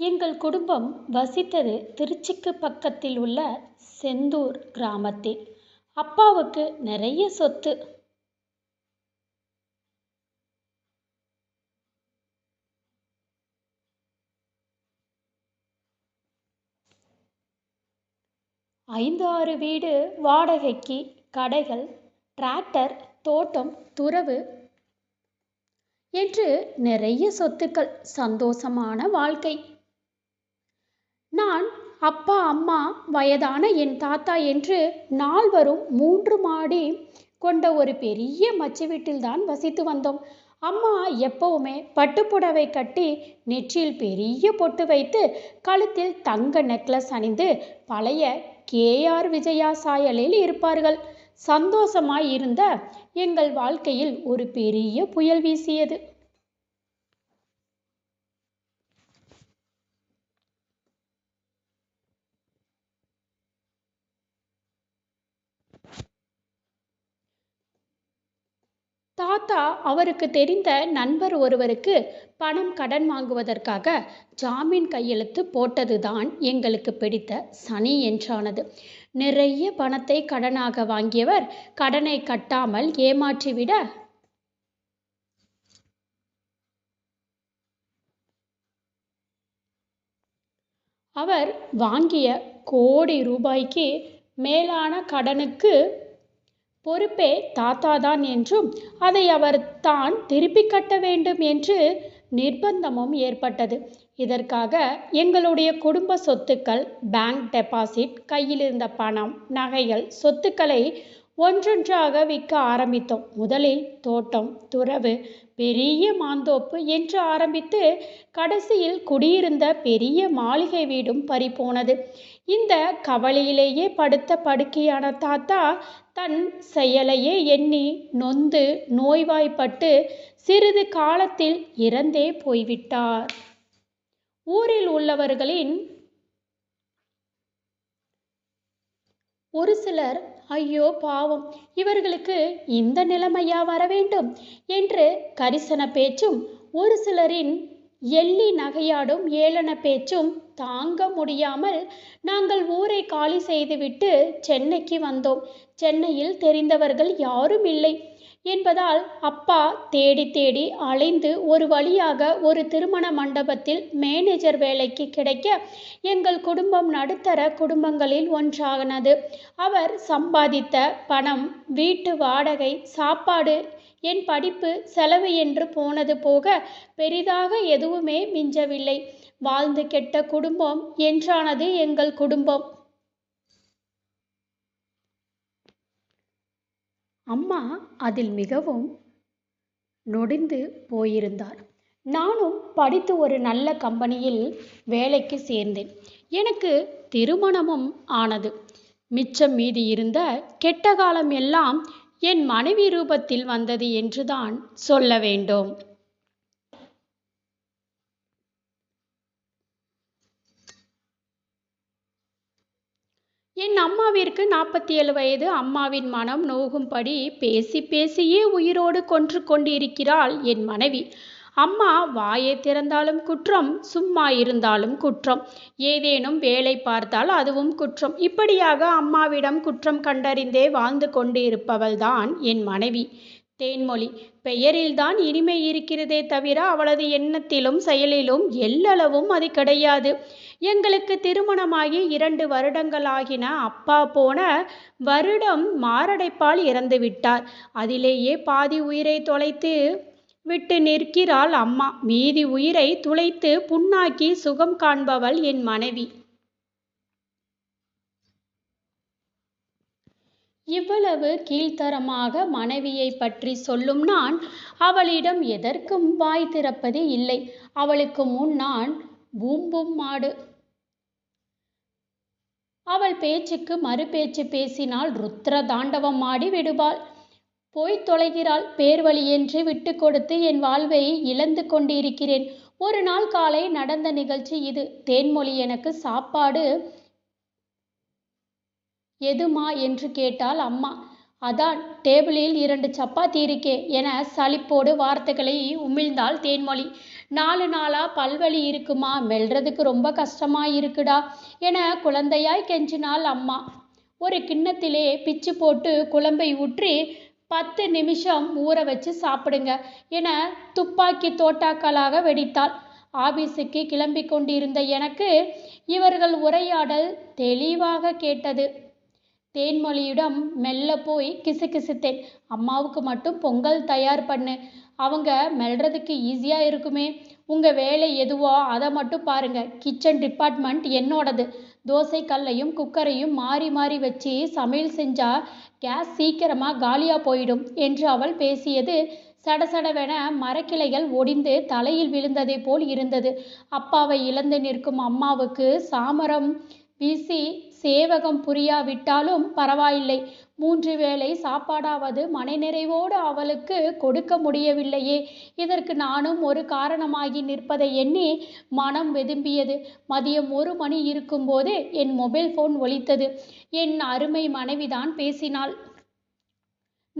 எங்கள் குடும்பம் வசித்தது திருச்சிக்கு பக்கத்தில் உள்ள செந்தூர் கிராமத்தில் அப்பாவுக்கு நிறைய சொத்து. ஐந்து ஆறு வீடு வாடகைக்கு கடைகள் டிராக்டர் தோட்டம் துறவு என்று நிறைய சொத்துக்கள். சந்தோஷமான வாழ்க்கை. நான் அப்பா அம்மா வயதான என் தாத்தா என்று நால்வரும் மூன்று மாடி கொண்ட ஒரு பெரிய மச்சு வீட்டில்தான் வசித்து வந்தோம். அம்மா எப்பவுமே பட்டுப்புடவை கட்டி நெற்றியில் பெரிய பொட்டு வைத்து கழுத்தில் தங்க நெக்லஸ் அணிந்து பழைய கேஆர் விஜயா சாயலில் இருப்பார்கள். சந்தோஷமாய் இருந்த எங்கள் வாழ்க்கையில் ஒரு பெரிய புயல் வீசியது. தாத்தா அவருக்கு தெரிந்த நண்பர் ஒருவருக்கு பணம் கடன் வாங்குவதற்காக ஜாமீன் கையெழுத்து போட்டதுதான் எங்களுக்கு பிடித்த சனி என்றானது. நிறைய பணத்தை கடனாக வாங்கியவர் கடனை கட்டாமல் ஏமாற்றிவிட அவர் வாங்கிய கோடி ரூபாய்க்கு மேலான கடனுக்கு பொறுப்பே தாத்தாதான் என்றும் அதை அவர் தான் திருப்பி கட்ட வேண்டும் என்று நிர்பந்தமும் ஏற்பட்டது. இதற்காக எங்களுடைய குடும்ப சொத்துக்கள் பேங்க் டெபாசிட் கையில் இருந்த பணம் நகைகள் சொத்துக்களை ஒன்றொன்றாக விற்க ஆரம்பித்தோம். முதலில் தோட்டம் துறவு பெரிய மாந்தோப்பு என்று ஆரம்பித்து கடைசியில் குடியிருந்த பெரிய மாளிகை வீடும் பறிபோனது. இந்த கவலையிலேயே படுத்த படுக்கையான தாத்தா தன் செயலையே எண்ணி நொந்து நோய்வாய்ப்பட்டு சிறிது காலத்தில் இறந்தே போய்விட்டார். ஊரில் உள்ளவர்களின் ஒரு சிலர் ஐயோ பாவம் இவர்களுக்கு இந்த நிலைமையா வர வேண்டும்? என்று கரிசன பேச்சும் ஒரு சிலரின் எள்ளி நகையாடும் ஏளன பேச்சும் தாங்க முடியாமல் நாங்கள் ஊரை காலி செய்துவிட்டு சென்னைக்கு வந்தோம். சென்னையில் தெரிந்தவர்கள் யாரும் இல்லை. என்பதால் அப்பா தேடி தேடி அலைந்து ஒரு வழியாக ஒரு திருமண மண்டபத்தில் மேனேஜர் வேலைக்கு கிடைக்க எங்கள் குடும்பம் நடுத்தர குடும்பங்களில் ஒன்றானது. அவர் சம்பாதித்த பணம் வீட்டு வாடகை சாப்பாடு என் படிப்பு செலவு என்று போனது போக பெரிதாக எதுவுமே மிஞ்சவில்லை. வாழ்ந்து கெட்ட குடும்பம் என்றானது எங்கள் குடும்பம். அம்மா அதில் மிகவும் நொடிந்து போயிருந்தார். நானும் படித்து ஒரு நல்ல கம்பெனியில் வேலைக்கு சேர்ந்தேன். எனக்கு திருமணமும் ஆனது. மிச்சம் மீதி இருந்த கெட்ட காலம் எல்லாம் என் மனைவி ரூபத்தில் வந்தது என்றுதான் சொல்ல வேண்டும். என் அம்மாவிற்கு நாற்பத்தி ஏழு வயது. அம்மாவின் மனம் நோகும்படி பேசி பேசியே உயிரோடு கொன்று கொண்டிருக்கிறாள் என் மனைவி. அம்மா வாயை திறந்தாலும் குற்றம் சும்மா இருந்தாலும் குற்றம். ஏதேனும் வேலை பார்த்தால் அதுவும் குற்றம். இப்படியாக அம்மாவிடம் குற்றம் கண்டறிந்தே வாழ்ந்து கொண்டு இருப்பவள்தான் என் மனைவி. தேன்மொழி பெயரில்தான் இனிமை இருக்கிறதே தவிர அவளது எண்ணத்திலும் செயலிலும் எல்லளவும் அது கிடையாது. எங்களுக்கு திருமணமாகி இரண்டு வருடங்களாகின அப்பா போன வருடம் மாரடைப்பால் இறந்து விட்டார் அதிலேயே பாதி உயிரை தொலைத்து விட்டு நிற்கிறாள் அம்மா. மீதி உயிரை துளைத்து புண்ணாக்கி சுகம் காண்பவள் என் மனைவி. இவ்வளவு கீழ்த்தரமாக மனைவியை பற்றி சொல்லும் நான் அவளிடம் எதற்கும் வாய் திறப்பது இல்லை. அவளுக்கு முன் நான் பூம்பும் மாடு. அவள் பேச்சுக்கு மறு பேச்சு பேசினால் ருத்ர தாண்டவம் ஆடி விடுவாள். போய் தொலைகிறாள். பேர் என்று விட்டு கொடுத்து என் வாழ்வை இழந்து கொண்டிருக்கிறேன். ஒரு நாள் காலை நடந்த நிகழ்ச்சி இது. தேன்மொழி எனக்கு சாப்பாடு எதுமா என்று கேட்டாள் அம்மா. அதான் டேபிளில் இரண்டு சப்பாத்தி இருக்கே என சலிப்போடு வார்த்தைகளை உமிழ்ந்தாள் தேன்மொழி. நாலு நாளாக பல்வலி இருக்குமா? மெல்றதுக்கு ரொம்ப கஷ்டமா இருக்குடா என குழந்தையாய் கெஞ்சினாள் அம்மா. ஒரு கிண்ணத்திலே பிச்சு போட்டு குழம்பை ஊற்றி பத்து நிமிஷம் ஊற வச்சு சாப்பிடுங்க என துப்பாக்கி தோட்டாக்களாக வெடித்தாள். ஆபீஸுக்கு கிளம்பி கொண்டிருந்த எனக்கு இவர்கள் உரையாடல் தெளிவாக கேட்டது. தேன்மொழியிடம் மெல்ல போய் கிசுகிசுத்தேன். அம்மாவுக்கு மட்டும் பொங்கல் தயார் பண்ணு. அவங்க மெல்றதுக்கு ஈஸியாக இருக்குமே. உங்கள் வேலை எதுவோ அதை மட்டும் பாருங்க. கிச்சன் டிபார்ட்மெண்ட் என்னோடது. தோசை கல்லையும் குக்கரையும் மாறி மாறி வச்சு சமையல் செஞ்சால் கேஸ் சீக்கிரமாக காலியாக போயிடும் என்று அவள் பேசியது சடசடவென மரக்கிளைகள் ஒடிந்து தலையில் விழுந்ததை போல் இருந்தது. அப்பாவை இழந்து நிற்கும் அம்மாவுக்கு சாமரம் வீசி சேவகம் புரியாவிட்டாலும் பரவாயில்லை. மூன்று வேளை சாப்பாடாவது மனநிறைவோடு அவளுக்கு கொடுக்க முடியவில்லையே. இதற்கு நானும் ஒரு காரணமாகி நிற்பதை எண்ணி மனம் வெதும்பியது. மதியம் ஒரு மணி இருக்கும்போது என் மொபைல் ஃபோன் ஒலித்தது. என் அருமை மனைவிதான் பேசினாள்.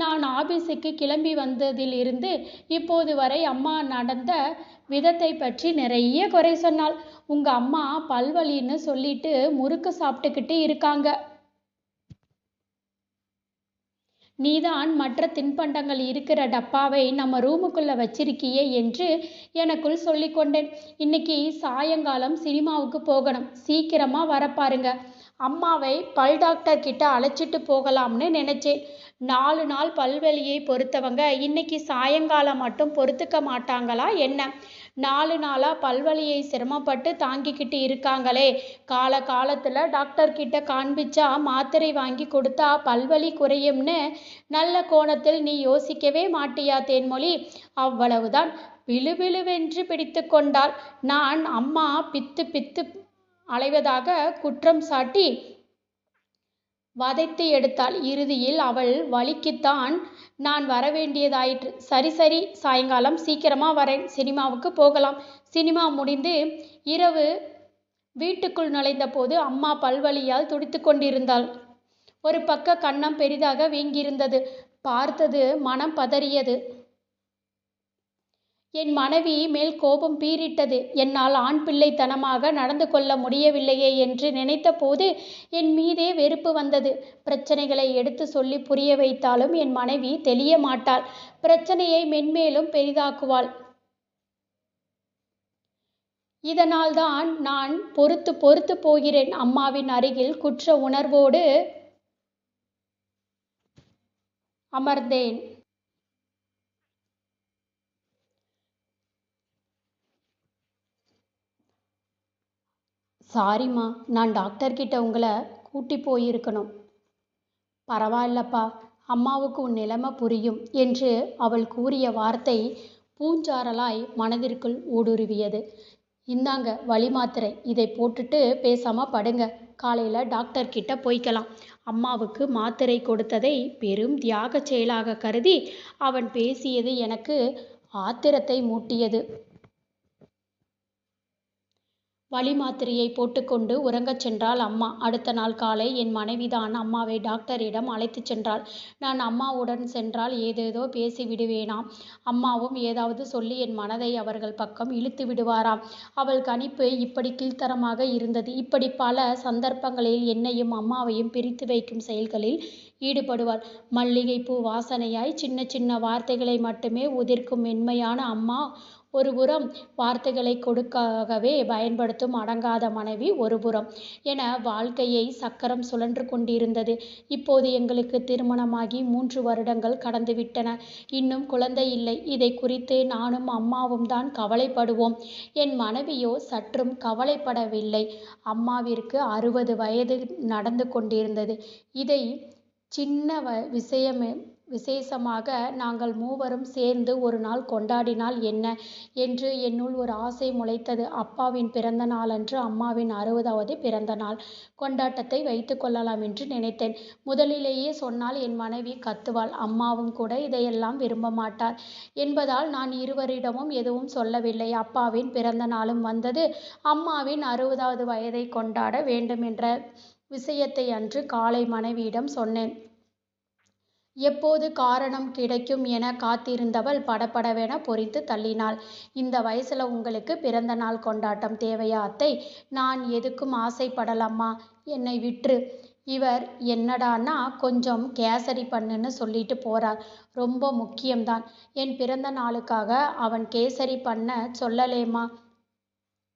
நான் ஆபீஸுக்கு கிளம்பி வந்ததிலிருந்து இப்போது வரை அம்மா நடந்த விதத்தை பற்றி நிறைய குறை சொன்னாள். உங்க அம்மா பல்வலின்னு சொல்லிட்டு முறுக்கு சாப்பிட்டுக்கிட்டு இருக்காங்க. நீதான் மற்ற தின்பண்டங்கள் இருக்கிற டப்பாவை நம்ம ரூமுக்குள்ள வச்சிருக்கியே என்று எனக்குள் சொல்லிக்கொண்டேன் இன்னைக்கு சாயங்காலம் சினிமாவுக்கு போகணும். சீக்கிரமா வர பாருங்க. அம்மாவை பல் டாக்டர் கிட்ட அழைச்சிட்டு போகலாம்னு நினைச்சேன். நாலு நாள் பல்வலியை பொறுத்தவங்க. இன்னைக்கு சாயங்காலம் மட்டும் பொறுத்துக்க மாட்டாங்களா என்ன? நாலு நாளாக பல்வலியை சிரமப்பட்டு தாங்கிக்கிட்டு இருக்காங்களே. கால காலத்தில் டாக்டர் கிட்ட காண்பிச்சா மாத்திரை வாங்கி கொடுத்தா பல்வலி குறையும்னு நல்ல கோணத்தில் நீ யோசிக்கவே மாட்டியா தேன்மொழி? அவ்வளவுதான். விழுவிழுவென்று பிடித்து கொண்டாள். நான் அம்மா பித்து பித்து அலைவதாக குற்றம் சாட்டி வதைத்து எடுத்தாள். இறுதியில் அவள் வலிக்குத்தான் நான் வரவேண்டியதாயிற்று. சரி சரி சாயங்காலம் சீக்கிரமா வரேன். சினிமாவுக்கு போகலாம். சினிமா முடிந்து இரவு வீட்டுக்குள் நுழைந்த போது அம்மா பல்வழியால் துடித்து கொண்டிருந்தாள். ஒரு பக்க கன்னம் பெரிதாக வீங்கியிருந்தது. பார்த்தது மனம் பதறியது. என் மனைவி மேல் கோபம் பீறிட்டது. என்னால் ஆண் பிள்ளைத்தனமாக நடந்து கொள்ள முடியவில்லையே என்று நினைத்த போது என் மீதே வெறுப்பு வந்தது. பிரச்சனைகளை எடுத்து சொல்லி புரிய வைத்தாலும் என் மனைவி தெளிய மாட்டாள். பிரச்சனையை மென்மேலும் பெரிதாக்குவாள். இதனால்தான் நான் பொறுத்து பொறுத்து போகிறேன். அம்மாவின் அருகில் குற்ற உணர்வோடு அமர்ந்தேன். சாரிம்மா நான் டாக்டர்கிட்ட உங்களை கூட்டி போயிருக்கணும். பரவாயில்லப்பா அம்மாவுக்கு உன் நிலைமை புரியும் என்று அவள் கூறிய வார்த்தை பூஞ்சாரலாய் மனதிற்குள் ஊடுருவியது. இந்தாங்க வழி மாத்திரை. இதை போட்டுட்டு பேசாம படுங்க. காலையில் டாக்டர்கிட்ட போய்க்கலாம். அம்மாவுக்கு மாத்திரை கொடுத்ததை பெரும் தியாக செயலாக கருதி அவன் பேசியது எனக்கு ஆத்திரத்தை மூட்டியது. வலி மாத்திரையை போட்டுக்கொண்டு உறங்கச் சென்றாள் அம்மா. அடுத்த நாள் காலை என் மனைவிதான் அம்மாவை டாக்டரிடம் அழைத்துச் சென்றாள். நான் அம்மாவுடன் சென்றால் ஏதேதோ பேசி விடுவேனாம். அம்மாவும் ஏதாவது சொல்லி என் மனதை அவர்கள் பக்கம் இழுத்து விடுவாராம். அவள் கணிப்பு இப்படி கீழ்த்தரமாக இருந்தது. இப்படி பல சந்தர்ப்பங்களில் என்னையும் அம்மாவையும் பிரித்து வைக்கும் செயல்களில் ஈடுபடுவாள். மல்லிகைப்பூ வாசனையாய் சின்ன சின்ன வார்த்தைகளை மட்டுமே உதிர்க்கும் மென்மையான அம்மா ஒருபுறம் வார்த்தைகளை கொடுக்காகவே பயன்படுத்தும் அடங்காத மனைவி ஒருபுறம் என வாழ்க்கையை சக்கரம் சுழன்று கொண்டிருந்தது. இப்போது எங்களுக்கு திருமணமாகி மூன்று வருடங்கள் கடந்துவிட்டன இன்னும் குழந்தை இல்லை. இதை குறித்து நானும் அம்மாவும் தான் கவலைப்படுவோம். என் மனைவியோ சற்றும் கவலைப்படவில்லை. அம்மாவிற்கு அறுபது வயது நடந்து கொண்டிருந்தது. இதை சின்ன வ விஷயமே விசேஷமாக நாங்கள் மூவரும் சேர்ந்து ஒரு நாள் கொண்டாடினால் என்ன? என்று என்னுள் ஒரு ஆசை முளைத்தது. அப்பாவின் பிறந்த நாளன்று அம்மாவின் அறுபதாவது பிறந்த நாள். கொண்டாட்டத்தை வைத்து கொள்ளலாம் என்று நினைத்தேன். முதலிலேயே சொன்னால் என் மனைவி கத்துவாள். அம்மாவும் கூட இதையெல்லாம் விரும்ப மாட்டார் என்பதால் நான் இருவரிடமும் எதுவும் சொல்லவில்லை. அப்பாவின் பிறந்த நாளும் வந்தது. அம்மாவின் அறுபதாவது வயதை கொண்டாட வேண்டும் என்ற விஷயத்தை அன்று காலை மனைவியிடம் சொன்னேன். எப்போது காரணம் கிடைக்கும் என காத்திருந்தவள் படபடவென பொறித்து தள்ளினாள். இந்த வயசுல உங்களுக்கு பிறந்த நாள் கொண்டாட்டம் தேவையா அத்தை? நான் எதுக்கும் ஆசைப்படலம்மா. என்னை விட்ரு. இவர் என்னடான்னா கொஞ்சம் கேசரி பண்ணுன்னு சொல்லிட்டு போறார். ரொம்ப முக்கியம்தான். என் பிறந்த நாளுக்காக அவன் கேசரி பண்ண சொல்லலேம்மா.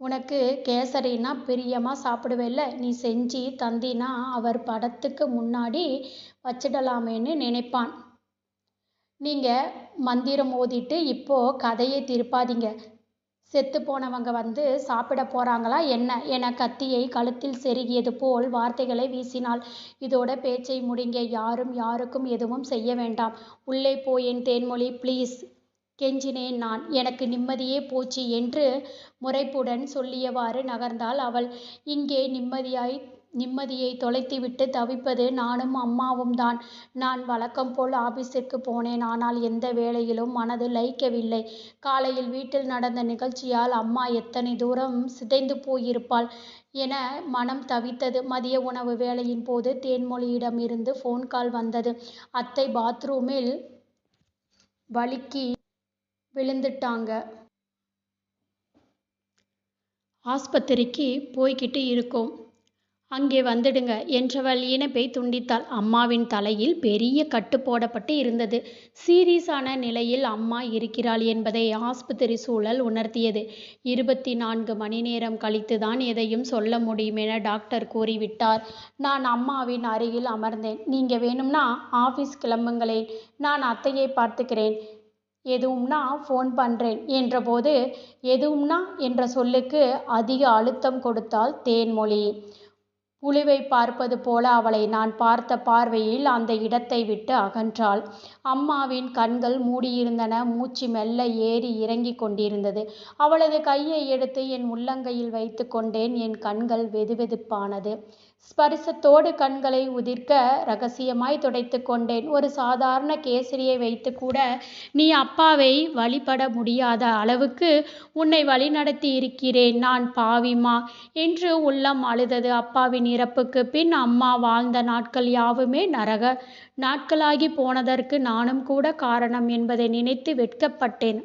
உனக்கு கேசரின்னா பிரியமா சாப்பிடுவேல்ல. நீ செஞ்சு தந்தினா அவர் படத்துக்கு முன்னாடி வச்சிடலாமேன்னு நினைப்பான். நீங்க மந்திரம் ஓதிட்டு இப்போ கதையை திருப்பாதீங்க. செத்து போனவங்க வந்து சாப்பிட போறாங்களா என்ன? என கத்தியை கழுத்தில் செருகியது போல் வார்த்தைகளை வீசினாள். இதோட பேச்சை முடிங்க. யாரும் யாருக்கும் எதுவும் செய்ய வேண்டாம். உள்ளே போயேன் தேன்மொழி. ப்ளீஸ். கெஞ்சினேன் நான். எனக்கு நிம்மதியே போச்சு என்று முறைப்புடன் சொல்லியவாறு நகர்ந்தாள் அவள். இங்கே நிம்மதியாய் நிம்மதியை தொலைத்துவிட்டு தவிப்பது நானும் அம்மாவும் தான் நான் வழக்கம்போல் ஆபீஸிற்கு போனேன். ஆனால் எந்த வேலையிலும் மனது லயிக்கவில்லை. காலையில் வீட்டில் நடந்த நிகழ்ச்சியால் அம்மா எத்தனை தூரம் சிதைந்து போயிருப்பாள் என மனம் தவித்தது. மதிய உணவு வேளையின் போது தேன்மொழியிடமிருந்து போன் கால் வந்தது. அத்தை பாத்ரூமில் வழுக்கி விழுந்துட்டாங்க. ஆஸ்பத்திரிக்கு போய்கிட்டு இருக்கோம். அங்கே வந்துடுங்க என்றவள் இணைப்பை துண்டித்தாள். அம்மாவின் தலையில் பெரிய கட்டு போடப்பட்டு இருந்தது. சீரியஸான நிலையில் அம்மா இருக்கிறாள் என்பதை ஆஸ்பத்திரி சூழல் உணர்த்தியது. இருபத்தி நான்கு மணி நேரம் கழித்து தான் எதையும் சொல்ல முடியும் என டாக்டர் கூறிவிட்டார். நான் அம்மாவின் அருகில் அமர்ந்தேன். நீங்க வேணும்னா ஆபீஸ் கிளம்புங்களேன். நான் அத்தையை பார்த்துக்கிறேன். எதுவும்னா ஃபோன் பண்ணுறேன் என்றபோது எதுவும்னா என்ற சொல்லுக்கு அதிக அழுத்தம் கொடுத்தாள் தேன்மொழி. புழுவைப் பார்ப்பது போல அவளை நான் பார்த்த பார்வையில் அந்த இடத்தை விட்டு அகன்றாள். அம்மாவின் கண்கள் மூடியிருந்தன. மூச்சு மெல்ல ஏறி இறங்கிக் கொண்டிருந்தது. அவளது கையை எடுத்து என் உள்ளங்கையில் வைத்துக் கொண்டேன். என் கண்கள் வெதுவெதுப்பானது. ஸ்பரிசத்தோடு கண்களை உதிர்க்க ரகசியமாய் துடைத்து கொண்டேன். ஒரு சாதாரண கேசரியை வைத்துக்கூட நீ அப்பாவை வழிபட முடியாத அளவுக்கு உன்னை வழிநடத்தியிருக்கிறேன் நான் பாவிமா என்று உள்ளம் அழுதது. அப்பாவின் இறப்புக்குப் பின் அம்மா வாழ்ந்த நாட்கள் யாவுமே நரக நாட்களாகிப் போனதற்கு நானும் கூட காரணம் என்பதை நினைத்து வெட்கப்பட்டேன்.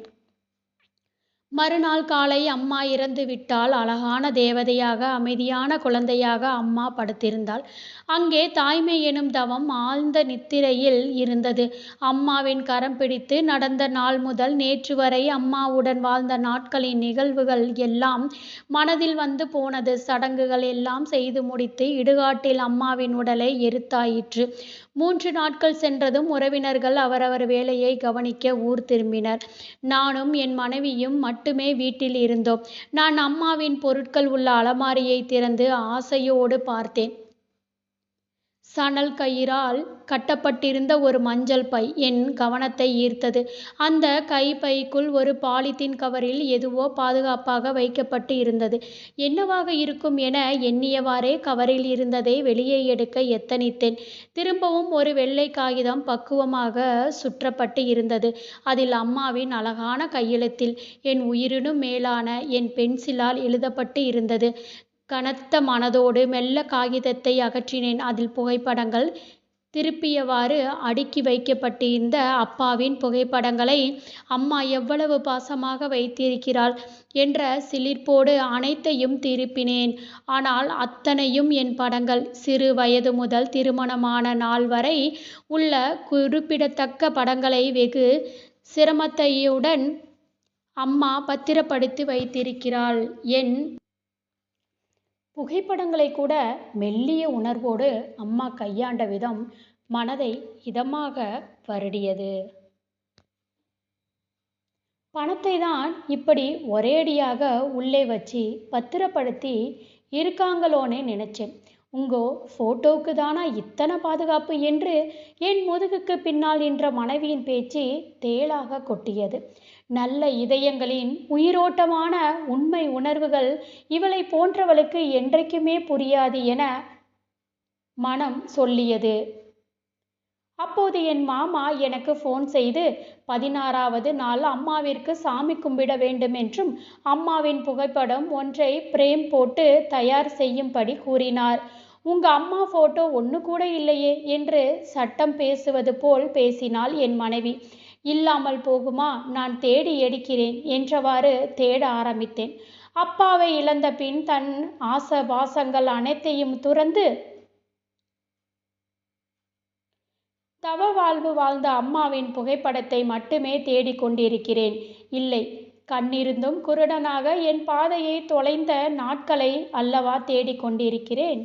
மறுநாள் காலை அம்மா இறந்து விட்டால் அழகான தேவதையாக அமைதியான குழந்தையாக அம்மா படுத்திருந்தாள். அங்கே தாய்மை எனும் தவம் ஆழ்ந்த நித்திரையில் இருந்தது. அம்மாவின் கரம் பிடித்து நடந்த நாள் முதல் நேற்று வரை அம்மாவுடன் வாழ்ந்த நாட்களின் நிகழ்வுகள் எல்லாம் மனதில் வந்து போனது. சடங்குகள் எல்லாம் செய்து முடித்து இடுகாட்டில் அம்மாவின் உடலை எரித்தாயிற்று. மூன்று நாட்கள் சென்றதும் உறவினர்கள் அவரவர் வேலையை கவனிக்க ஊர் திரும்பினர். நானும் என் மனைவியும் மட்டுமே வீட்டில் இருந்தோம். நான் அம்மாவின் பொருட்கள் உள்ள அலமாரியை திறந்து ஆசையோடு பார்த்தேன். சணல் கயிறால் கட்டப்பட்டிருந்த ஒரு மஞ்சள் பை என் கவனத்தை ஈர்த்தது. அந்த கைப்பைக்குள் ஒரு பாலித்தீன் கவரில் எதுவோ பாதுகாப்பாக வைக்கப்பட்டு இருந்தது. என்னவாக இருக்கும் என எண்ணியவாறே கவரில் இருந்ததை வெளியே எடுக்க எத்தனித்தேன். திரும்பவும் ஒரு வெள்ளைக் காகிதம் பக்குவமாக சுற்றப்பட்டு இருந்தது. அதில் அம்மாவின் அழகான கையெழுத்தில் என் உயிரினும் மேலான என் பென்சிலால் எழுதப்பட்டு இருந்தது. கனத்த மனதோடு மெல்ல காகிதத்தை அகற்றினேன். அதில் புகைப்படங்கள் திருப்பியவாறு அடுக்கி வைக்கப்பட்டிருந்த அப்பாவின் புகைப்படங்களை அம்மா எவ்வளவு பாசமாக வைத்திருக்கிறாள் என்ற சிலிர்ப்போடு அனைத்தையும் திருப்பினேன். ஆனால் அத்தனையும் என் படங்கள். சிறு வயது முதல் திருமணமான நாள் வரை உள்ள குறிப்பிடத்தக்க படங்களை வெகு சிரமத்தையுடன் அம்மா பத்திரப்படுத்தி வைத்திருக்கிறாள். என் புகைப்படங்களை கூட மெல்லிய உணர்வோடு அம்மா கையாண்ட விதம் மனதை இதமாக வருடியது. பணத்தை தான் இப்படி ஒரேடியாக உள்ளே வச்சு பத்திரப்படுத்தி இருக்காங்களோன்னு நினைச்சேன். உங்கோ ஃபோட்டோவுக்கு தானா இத்தனை பாதுகாப்பு என்று என் முதுகுக்கு பின்னால் நின்ற மனைவியின் பேச்சு தேளாக கொட்டியது. நல்ல இதயங்களின் உயிரோட்டமான உண்மை உணர்வுகள் இவளை போன்றவளுக்கு என்றைக்குமே புரியாது என மனம் சொல்லியது. அப்போது என் மாமா எனக்கு ஃபோன் செய்து பதினாறாவது நாள் அம்மாவிற்கு சாமி கும்பிட வேண்டுமென்றும் அம்மாவின் புகைப்படம் ஒன்றை பிரேம் போட்டு தயார் செய்யும்படி கூறினார். உங்க அம்மா போட்டோ ஒன்று கூட இல்லையே என்று சட்டம் பேசுவது போல் பேசினாள் என் மனைவி இல்லாமல் போகுமா? நான் தேடி எடுக்கிறேன் என்றவாறு தேட ஆரம்பித்தேன். அப்பாவை இழந்த பின் தன் ஆச பாசங்கள் அனைத்தையும் துறந்து தவ வாழ்வு வாழ்ந்த அம்மாவின் புகைப்படத்தை மட்டுமே தேடிக்கொண்டிருக்கிறேன் இல்லை கண்ணிருந்தும் குருடனாக என் பாதையை தொலைந்த நாட்களை அல்லவா தேடிக்கொண்டிருக்கிறேன்